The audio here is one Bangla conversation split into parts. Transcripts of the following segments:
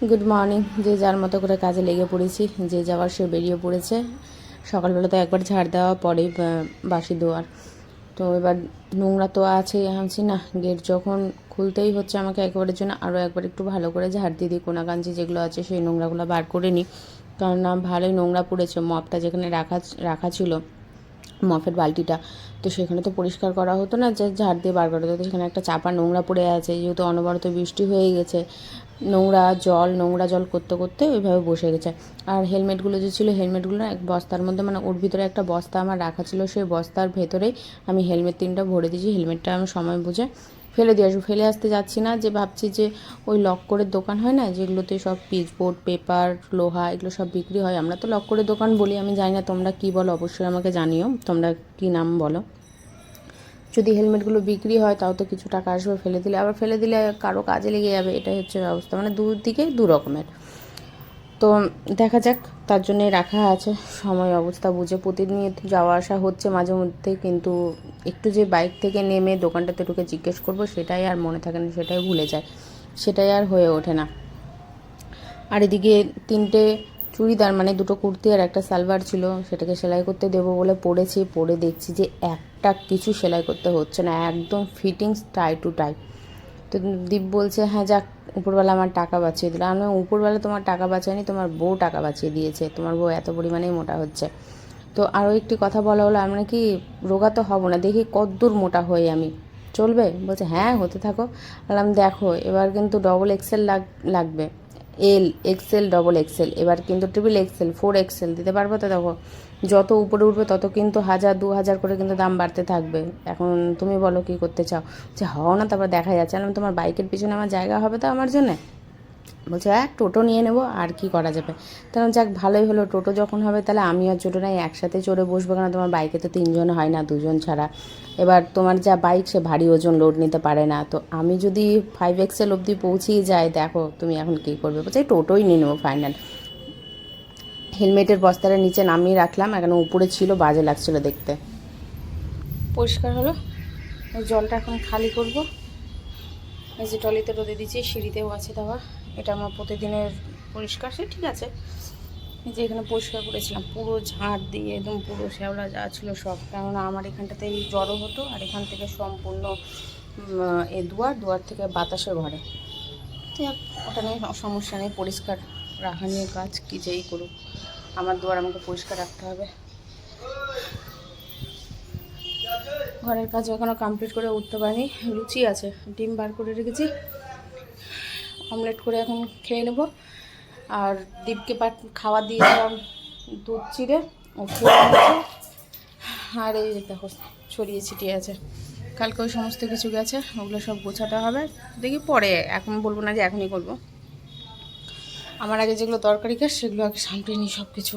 গুড মর্নিং যে যার মতো করে কাজে লেগে পড়েছি, যে যাওয়ার সে বেরিয়ে পড়েছে। সকালবেলা তো একবার ঝাড় দেওয়া পরে বাসি দোয়ার তো এবার নোংরা তো আছে, আনছি না। গেট যখন খুলতেই হচ্ছে আমাকে একবারের জন্য, আরও একবার একটু ভালো করে ঝাড় দিয়ে দিই। কোনাকাঞ্চি যেগুলো আছে, সেই নোংরাগুলো বার করে নিই। কারণ না ভালোই নোংরা পড়েছে, মপটা যেখানে রাখা রাখা ছিল। মফের বালতিটা। তো সেখানে তো পরিষ্কার করা হতো না, যে ঝাড় দিয়ে বার করা হতো সেখানে একটা চাপা নোংরা পড়ে আছে, যেহেতু অনবরত বৃষ্টি হয়ে গেছে। নোংরা জল নোংরা জল করতে করতে ওইভাবে বসে গেছে। আর হেলমেটগুলো যে ছিল, হেলমেটগুলো এক বস্তার মধ্যে মানে ওর ভিতরে একটা বস্তা আমার রাখা ছিল, সেই বস্তার ভেতরেই আমি হেলমেট তিনটা ভরে দিয়েছি। হেলমেটটা আমি সময় বুঝে ফেলে দিয়ে আসব। ফেলে আসতে যাচ্ছি না, যে ভাবছি যে ওই লক করে দোকান হয় না, যেগুলোতে সব পিচবোর্ড পেপার লোহা এগুলো সব বিক্রি হয়, আমরা তো লক করে দোকান বলি, আমি জানি না তোমরা কি বলো, অবশ্যই আমাকে জানিও, তোমরা কি নাম বলো। যদি হেলমেটগুলো বিক্রি হয়, তাও তো কিছু টাকা আসবে ফেলে দিলে, আবার ফেলে দিলে কারও কাজে লেগে যাবে, এটাই হচ্ছে ব্যবস্থা মানে দুদিকে দু রকমের। তো দেখা যাক, তার জন্যে রাখা আছে সময় অবস্থা বুঝে। প্রতিনিয়ত যাওয়া আসা হচ্ছে মাঝে মধ্যে, কিন্তু একটু যে বাইক থেকে নেমে দোকানটাতে ঢুকে জিজ্ঞেস করব, সেটাই আর মনে থাকে না, সেটাই ভুলে যায়। সেটাই আর হয়ে ওঠে না। আর এদিকে তিনটে চুড়িদার মানে দুটো কুর্তি আর একটা সালোয়ার ছিল, সেটাকে সেলাই করতে দেবো বলে পড়েছি। পরে দেখছি যে একটা কিছু সেলাই করতে হচ্ছে না, একদম ফিটিংস টাই টু টাই। তো দীপ বলছে হ্যাঁ যাক উপরবেলা আমার টাকা বাঁচিয়ে দিল। আমি উপরবেলা তোমার টাকা বাঁচায়নি, তোমার বউ টাকা বাঁচিয়ে দিয়েছে। তোমার বউ এত পরিমাণেই মোটা হচ্ছে। তো আরও একটি কথা বলা হলো, আমরা কি রোগা তো হব না? দেখি কদ্দূর মোটা হই আমি। চলবে? বলছে হ্যাঁ হতে থাকো। বললাম, দেখো, এবার কিন্তু ডবল এক্সেল লাগবে। এল এক্সেল ডবল এক্সেল এবার কিন্তু ট্রিপল এক্সেল ফোর এক্সেল দিতে পারব তো দেখো? যত উপরে উঠবে তত কিন্তু হাজার, দু হাজার করে কিন্তু দাম বাড়তে থাকবে। এখন তুমি বলো কি করতে চাও? যে হও না, তারপর দেখা যাচ্ছে। আমি তোমার বাইকের পিছনে আমার জায়গা হবে তো আমার জন্যে? বলছে হ্যাঁ টোটো নিয়ে নেব, আর কি করা যাবে? তাহলে যাক, ভালোই হলো, টোটো যখন হবে, তাহলে আমি আর ছোটো নাই, একসাথে চড়ে বসবো কেন তোমার বাইকে তো তিনজন হয় না, দুজন ছাড়া। এবার তোমার যা বাইক, সে ভারী ওজন লোড নিতে পারে না। তো আমি যদি ফাইভ এক্সেল অবধি পৌঁছেই যাই, দেখো তুমি এখন কী করবে? বলছে টোটোই নিয়ে নেব ফাইনাল হেলমেটের বস্তাটা নিচে নামিয়ে রাখলাম, এখন উপরে ছিল, বাজে লাগছিল দেখতে। পরিষ্কার হলো? জলটা এখন খালি করব। এই যে টলিতে রোদে দিচ্ছি, সিঁড়িতেও আছে দেওয়া। এটা আমার প্রতিদিনের পরিষ্কার, সে ঠিক আছে। যে এখানে পরিষ্কার করেছিলাম, পুরো ঝাঁট দিয়ে একদম পুরো শ্যাওলা যা ছিল সব। কেননা আমার এখানটাতে জড়ো হতো, আর এখান থেকে সম্পূর্ণ এ দুয়ার দুয়ার থেকে বাতাসে ঘরে। ওটা নিয়ে সমস্যা নেই, পরিষ্কার রাখা নিয়ে কাজ, কী যেই করুক। আমার দুয়ার আমাকে পরিষ্কার রাখতে হবে। ঘরের কাজ এখনও কমপ্লিট করে উঠতে পারিনি, লুচি আছে, ডিম বার করে রেখেছি। অমলেট করে এখন খেয়ে নেব। আর দীপকে পাট খাওয়া দিয়েছিলাম দুধ চিড়ে ও আর এই দেখো, ছড়িয়ে ছিটিয়ে আছে। কালকে ওই সমস্ত কিছু গেছে, ওগুলো সব গোছাতে হবে। দেখি পরে, এখন বলব না যে এখনই করব। আমার আগে যেগুলো তরকারি কাজ, সেগুলো আগে সামটে নিই সব কিছু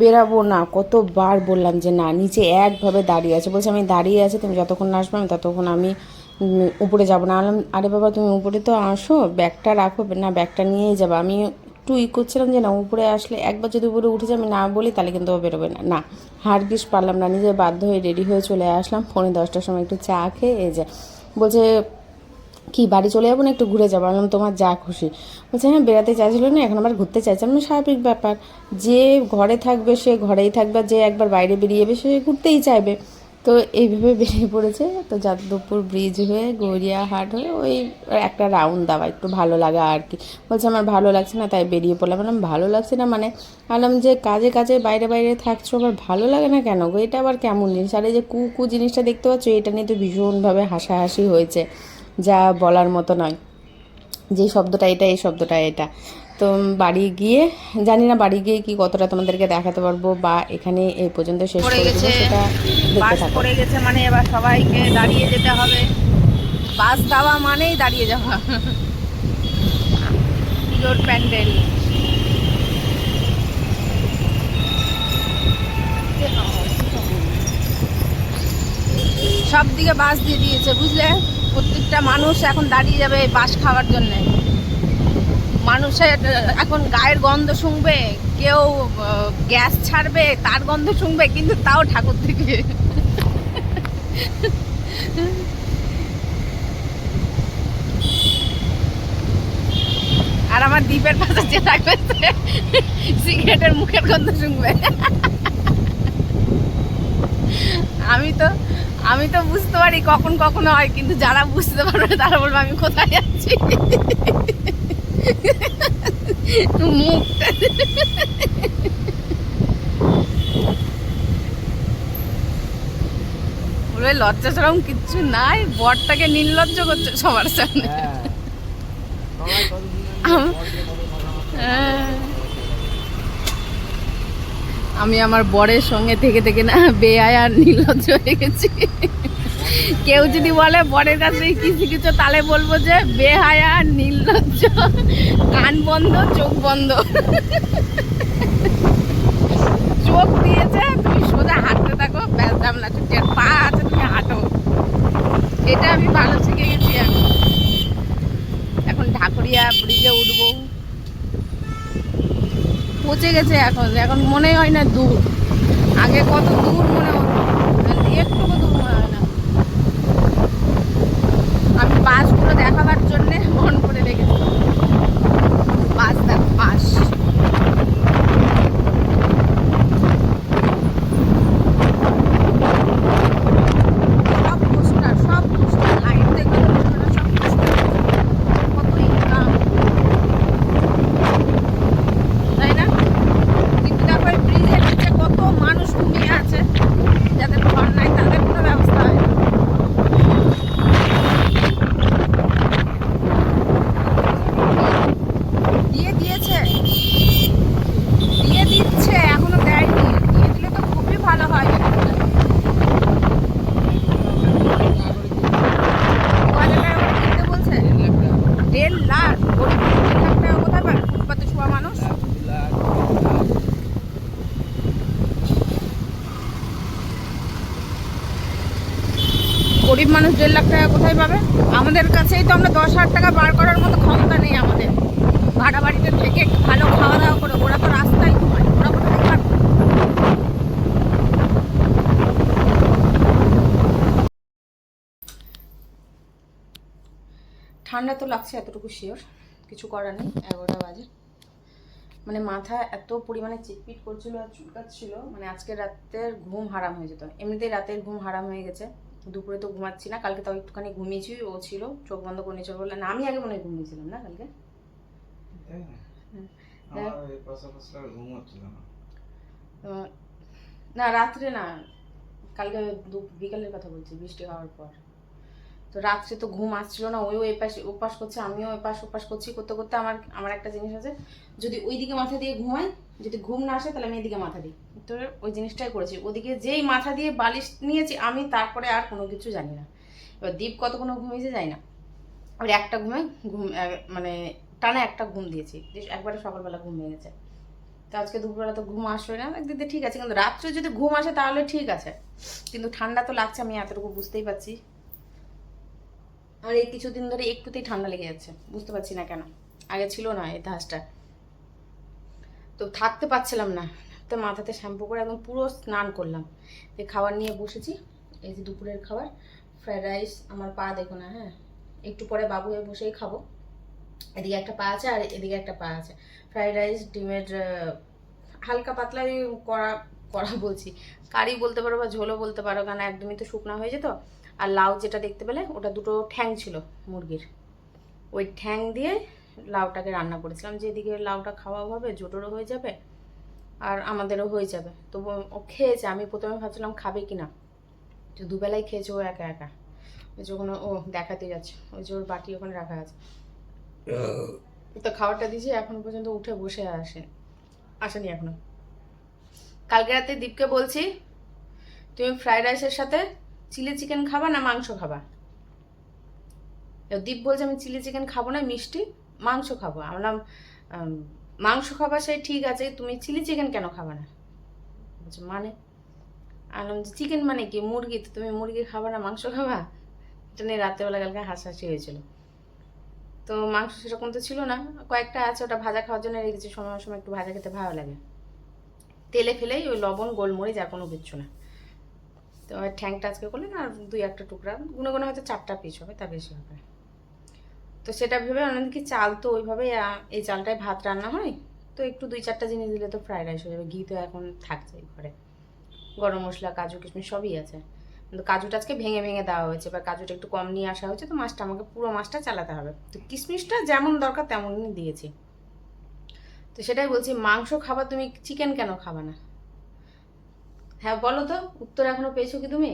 বেরাবো না, কতবার বললাম যে না, নিচে একভাবে দাঁড়িয়ে আছে। বলছে আমি দাঁড়িয়ে আছি, তুমি যতক্ষণ আসবে আমি ততক্ষণ আমি উপরে যাব না। আলাম, আরে বাবা, তুমি উপরে তো আসো, ব্যাগটা রাখো, না, ব্যাগটা নিয়েই যাব। আমি একটু ই করছিলাম যে না, উপরে আসলে একবার যদি উপরে উঠে যাবে না বলি, তাহলে কিন্তু ও বেরোবে না। না, হারগিস পারলাম না, নিজে বাধ্য হয়ে রেডি হয়ে চলে আসলাম। পৌনে দশটার সময় একটু চা খেয়ে এই যে, বলছে, কি, বাড়ি চলে যাব না, একটু ঘুরে যাব? আমি তোমার যা খুশি। বলছে হ্যাঁ বেড়াতে চাইছিল না, এখন আবার ঘুরতে চাইছে। আমি স্বাভাবিক ব্যাপার। যে ঘরে থাকবে, সে ঘরেই থাকবে যে একবার বাইরে বেরিয়ে যাবে, সে ঘুরতেই চাইবে। তো এইভাবে বেরিয়ে পড়েছে। তো যাদবপুর ব্রিজ হয়ে গড়িয়াহাট হয়ে ওই একটা রাউন্ড দেওয়া একটু ভালো লাগা আর কি। বলছে, আমার ভালো লাগছে না, তাই বেরিয়ে পড়লাম। বললাম, ভালো লাগছে না মানে? বললাম, যে কাজে কাজে বাইরে বাইরে থাকছো, আবার ভালো লাগে না কেন গো? এটা আবার কেমন জিনিস? আর এই যে কু কু জিনিসটা দেখতে পাচ্ছ, এটা নিয়ে তো ভীষণভাবে হাসাহাসি হয়েছে, যা বলার মতো নয়। যে শব্দটা এটা, এই শব্দটা এটা। তো বাড়ি গিয়ে জানি না বাড়ি গিয়ে কি কতটা তোমাদেরকে দেখাতে পারব বা এখানে এই পর্যন্ত শেষ করে দেবো গেছে। সেটা দেখতে থাকো। পড়ে গেছে মানে এবার সবাইকে দাঁড়িয়ে যেতে হবে। বাস দেওয়া মানেই দাঁড়িয়ে যাওয়া। পুজোর প্যান্ডেল। সব দিকে বাস দিয়ে দিয়েছে বুঝলে? প্রত্যেকটা মানুষ এখন দাঁড়িয়ে যাবে বাস খাওয়ার জন্য। মানুষের এখন গায়ের গন্ধ শুনবে, কেউ গ্যাস ছাড়বে, তার গন্ধ শুনবে, কিন্তু তাও ঠাকুর থেকে আর আমার দ্বীপের পাশে যে থাকবে সিগারেটের মুখের গন্ধ শুনবে। আমি তো আমি তো বুঝতে পারি কখন কখন হয়, কিন্তু যারা বুঝতে পারবে তারা বলবে আমি কোথায় যাচ্ছি মুখটা লজ্জা সরম কিচ্ছু নাই। বরটাকে নির্লজ্জ করছে সবার সামনে। আম-। আমি আমার বরের সঙ্গে থেকে থেকে না বেয়ায় আর নির্লজ্জ হয়ে গেছি। কেউ যদি বলে, বরের কাছে কি শিখেছো, তাহলে বলব যে বেহায়া, নির্লজ্জ, কান বন্ধ, চোখ বন্ধ। চোখ দিয়েছে, তুমি সোজা হাঁটতে থাকো। ব্যাস জামলা ছুটি। পা আছে, তুমি হাঁটো। এটা আমি ভালো শিখে গেছি এখন এখন ঢাকুরিয়া ব্রিজে উঠবো। পচে গেছে এখন। এখন মনে হয় না দূর। আগে কত দূর মনে হতো এখন একটুকু দূর মনে হয় না আমি বাসগুলো দেখাবার জন্য মন করে রেখেছি বাস দেখো বাস সব পোস্টার সব পোস্টার লাইট দেখো সব পোস্টার কত ইনকাম তাই না কিন্তু দেখো এই ব্রিজের নিচে কত মানুষ ঘুমিয়ে আছে যাদের ঘর নাই তাদের কোনো ব্যবস্থা হয় না। দিয়ে দিয়েছে দিয়ে দিচ্ছে এখনও দেয়নি দিয়ে দিলে তো খুবই ভালো হয় ক হাজার টাকা করে কিনতে বলছে দেড় লাখ গরিব দেড় লাখ টাকা কোথায় পায় ফুটপাতে শোয়া মানুষ গরিব মানুষ দেড় লাখ টাকা পাবে? আমাদের কাছেই তো আমরা দশ হাজার টাকা বার করার মতো ক্ষমতা নেই আমাদের। ভাড়া বাড়িতে থেকে ভালো খাওয়া দাওয়া করে, ওরা তো রাস্তায় ঘুমায়, ওরা কোথায় খাবে ঠান্ডা তো লাগছে এতটুকু শিওর কিছু করার নেই, এগারোটা বাজে। মানে মাথা এত পরিমাণে চিটপিট করছিল আর চুলকাচ্ছিল মানে আজকে রাতের ঘুম হারাম হয়ে যেত। এমনিতেই রাতের ঘুম হারাম হয়ে গেছে। দুপুরে তো ঘুমাচ্ছি না কালকে তাও একটুখানি ঘুমিয়েছি ও ছিল চোখ বন্ধ করে নিয়েছিল বললেন আমি আগে মনে হয় ঘুমিয়েছিলাম না কালকে? হ্যাঁ। হচ্ছিল না। রাত্রে না কালকে বিকালের কথা বলছি বৃষ্টি হওয়ার পর। তো রাত্রে তো ঘুম আসছিল না, ওইও এপাশ ওপাস করছে, আমিও এপাশ ওপাস করছি, করতে করতে আমার আমার একটা জিনিস আছে, যদি ওই দিকে মাথা দিয়ে ঘুমাই, যদি ঘুম না আসে তাহলে আমি এদিকে মাথা দিই। তো ওই জিনিসটাই করেছি, ওদিকে যেই মাথা দিয়ে বালিশ নিয়েছি, আমি তারপরে আর কোনো কিছু জানি না। এবার দ্বীপ কতক্ষণ ঘুমিয়েছে যাই না। আর একটা ঘুমে, ঘুম মানে টানা একটা ঘুম দিয়েছি একবারে সকালবেলা ঘুম ভেঙে গেছে। তো আজকে দুপুরবেলা তো ঘুম আসবে না, একদিকে ঠিক আছে, কিন্তু রাত্রে যদি ঘুম আসে তাহলে ঠিক আছে, কিন্তু ঠান্ডা তো লাগছে, আমি এতটুকু বুঝতেই পারছি। আর এই কিছুদিন ধরে একটুতেই ঠান্ডা লেগে যাচ্ছে। বুঝতে পারছি না কেন। আগে ছিল না এই ধাসটা তো থাকতে পারছিলাম না। তো মাথাতে শ্যাম্পু করে একদম পুরো স্নান করলাম। এই খাবার নিয়ে বসেছি। এই যে দুপুরের খাবার ফ্রাইড রাইস, আমার পা দেখো না হ্যাঁ? একটু পরে বাবু হয়ে বসেই খাব। এদিকে একটা পা আছে আর এদিকে একটা পা আছে। ফ্রাইড রাইস, ডিমের হালকা পাতলা করা কড়া বলছি। কারি বলতে পারো বা ঝোলও বলতে পারো কারণ একদমই তো শুকনা হয়ে যেত। আর লাউ যেটা দেখতে পেলে ওটা দুটো ঠ্যাং ছিল মুরগির। ওই ঠ্যাং দিয়ে লাউটাকে রান্না করেছিলাম। যেদিকে লাউটা খাওয়া হবে জোটোরও হয়ে যাবে আর আমাদেরও হয়ে যাবে। তো ও- খেয়েছে আমি প্রথমে ভাবছিলাম খাবে কি না তো দুবেলাই খেয়েছে ও একা একা। ওই যে ওখানে ও দেখাতে যাচ্ছে। ওই যে ওর বাটি ওখানে রাখা আছে। তো খাবারটা দিয়েছি এখনও পর্যন্ত উঠে বসে আসে আসেনি এখনও। কালকে রাতে দীপকে বলছি তুমি ফ্রাইড রাইসের সাথে চিলি চিকেন খাবা না মাংস খাবা? দীপ বলছে, আমি চিলি চিকেন খাব না, মিষ্টি মাংস খাব। আমরা মাংস খাবা সে ঠিক আছে, তুমি চিলি চিকেন কেন খাবা না? মানে? যে চিকেন মানে কি? মুরগি তো, তুমি মুরগি খাবা না, মাংস খাবা? এটা নিয়ে রাত্রেবেলা কালকে হাসাহাসি হয়েছিল। তো মাংস সেরকম তো ছিল না, কয়েকটা আছে, ওটা ভাজা খাওয়ার জন্য রেখেছি, সময় সময় একটু ভাজা খেতে ভালো লাগে। তেলে ফেলেই ওই লবণ, গোলমরিচ আর কোনো কিচ্ছু না। তো ঠ্যাংটা আজকে করলেন আর দুই একটা টুকরা। গুনে গুনে হয়তো চারটা পিস হবে, তা বেশি হবে। তো তো সেটা ভেবে অনেক কি চাল তো ওইভাবে এই চালটায় ভাত রান্না হয়? তো একটু দুই চারটা জিনিস দিলে তো ফ্রাইড রাইস হয়ে যাবে, ঘি তো এখন থাকছেই ঘরে। গরম মশলা, কাজু, কিশমিশ সবই আছে। কিন্তু কাজুটা আজকে ভেঙে ভেঙে দেওয়া হয়েছে, এবার কাজুটা একটু কম নিয়ে আসা হয়েছে, তো মাছটা আমাকে, পুরো মাছটা চালাতে হবে। তো কিশমিশটা যেমন দরকার তেমনই দিয়েছি। তো সেটাই বলছি, মাংস খাবার তুমি চিকেন কেন খাবা না? হ্যাঁ বলো তো, উত্তর এখনও পেয়েছ কি তুমি?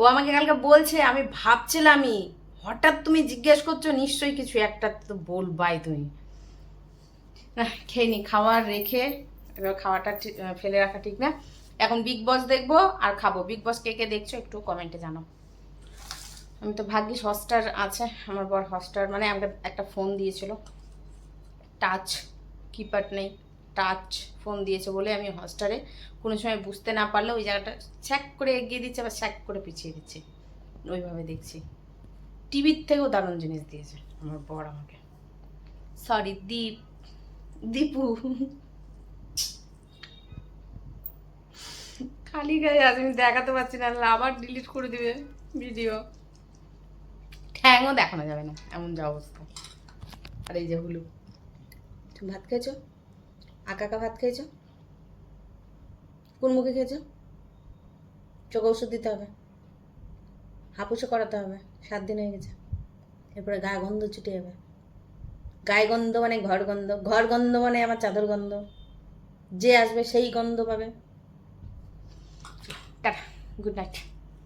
ও আমাকে কালকে বলছে, আমি ভাবছিলামই, হঠাৎ তুমি জিজ্ঞেস করছ, নিশ্চয়ই কিছু একটা তো বলবাই তুমি। খেয়ে নি খাবার রেখে, এবার খাওয়াটা ফেলে রাখা ঠিক না। এখন বিগ বস দেখব আর খাব। বিগ বস কে কে দেখছ একটু কমেন্টে জানাও। আমি তো ভাগ্যিস হটস্টার আছে, আমার বর হটস্টার মানে আমাকে একটা ফোন দিয়েছিল। টাচ কিপ্যাড নেই। টাচ ফোন দিয়েছে বলে আমি হটস্টারে কোনো সময় বুঝতে না পারলে ওই জায়গাটা ছ্যাক করে এগিয়ে দিচ্ছে আবার ছ্যাক করে পিছিয়ে দিচ্ছে। ওইভাবে দেখছি। টিভির থেকেও দারুণ জিনিস দিয়েছে আমার বর আমাকে। সরি দীপ। দীপু। খালি গায়ে আজ আমি দেখাতে পারছি না আবার ডিলিট করে দিবে ভিডিও ঠ্যাংও দেখানো যাবে না, এমন যা অবস্থা। আর এই যে হুলু। তুমি ভাত খেয়েছো? আঁকা আঁকা ভাত খেয়েছো? কোন মুখে খেয়েছো? চোখে ওষুধ দিতে হবে। হাপুসে করাতে হবে। সাত দিন হয়ে গেছে। এরপরে গায়ে গন্ধ ছুটে যাবে। গায়ে গন্ধ মানে ঘর গন্ধ। ঘর গন্ধ মানে আমার চাদর গন্ধ। যে আসবে সেই গন্ধ পাবে। টাটা। Good night